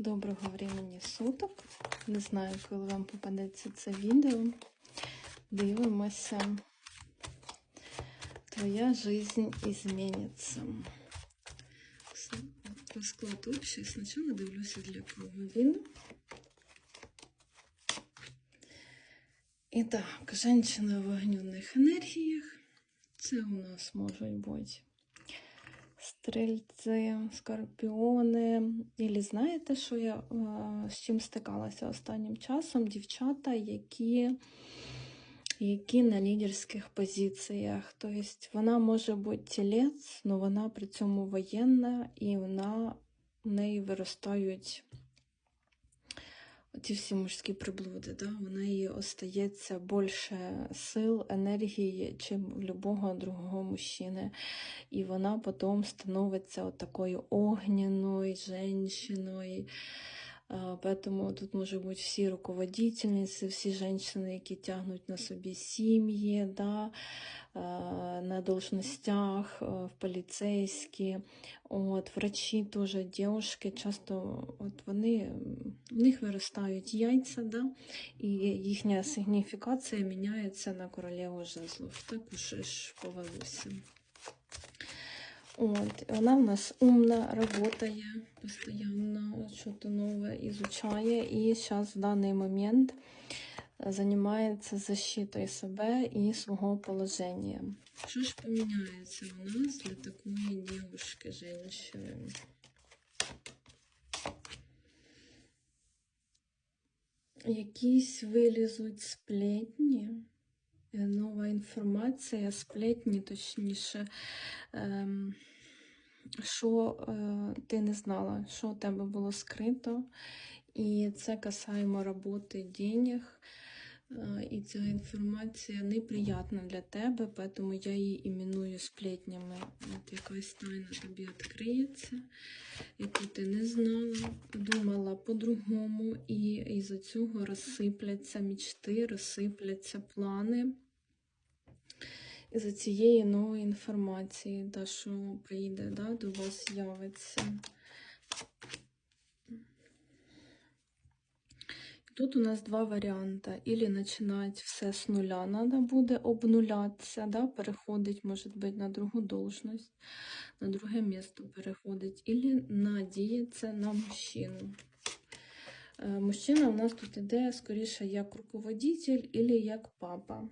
Доброго времени суток. Не знаю, коли вам попадеться це відео. Дивимося. Твоя жизнь изменится. Розклад общий. Спочатку дивлюся для кого він. І так, женщина в огненних енергіях. Це у нас можуть бути стрільці, скорпіони. Ілі знаєте, що я е, з чим стикалася останнім часом? Дівчата, які які на лідерських позиціях. Тобто вона може бути тілець, але вона при цьому воєнна і вона в неї виростають ці всі мужські приблуди. Да? У неї остається більше сил, енергії, чим у любого другого мужчини. І вона потім становиться от такою огняною жінкою. Поэтому тут може бути всі руководительниці, всі жінки, які тягнуть на собі сім'ї, да, на должностях, в поліцейські, от, врачі теж, дівчатки, часто от вони, в них виростають яйця, да, і їхня сигніфікація міняється на королеву жезлов. Так уж повелося. Вот. Вона в нас умна, работає, постоянно что-то новое изучає. И сейчас в данный момент занимается защитой себе и свого положения. Що ж поміняється у нас для такої девушки, женщини? Якісь вилізуть сплетні, нова інформація, сплетні, точніше. Що е, ти не знала, що у тебе було скрито. І це касаємо роботи, денег. Е, і ця інформація неприятна для тебе, тому я її іменую сплетнями. От якась тайна тобі відкриється, яку ти не знала, думала по-другому, і із-за цього розсипляться мічти, розсипляться плани із-за цієї нової інформації, та, що прийде, да, до вас явиться. Тут у нас два варіанти. Ілі починати все з нуля, треба буде обнулятися, да, переходить, може бути, на другу должність, на друге місце переходить, ілі надіятися на мужчину. Мужчина у нас тут іде скоріше як руководитель, або як папа.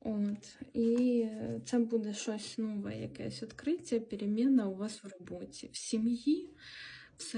От, І це буде щось нове, якесь відкриття, переміна у вас в роботі. В сім'ї все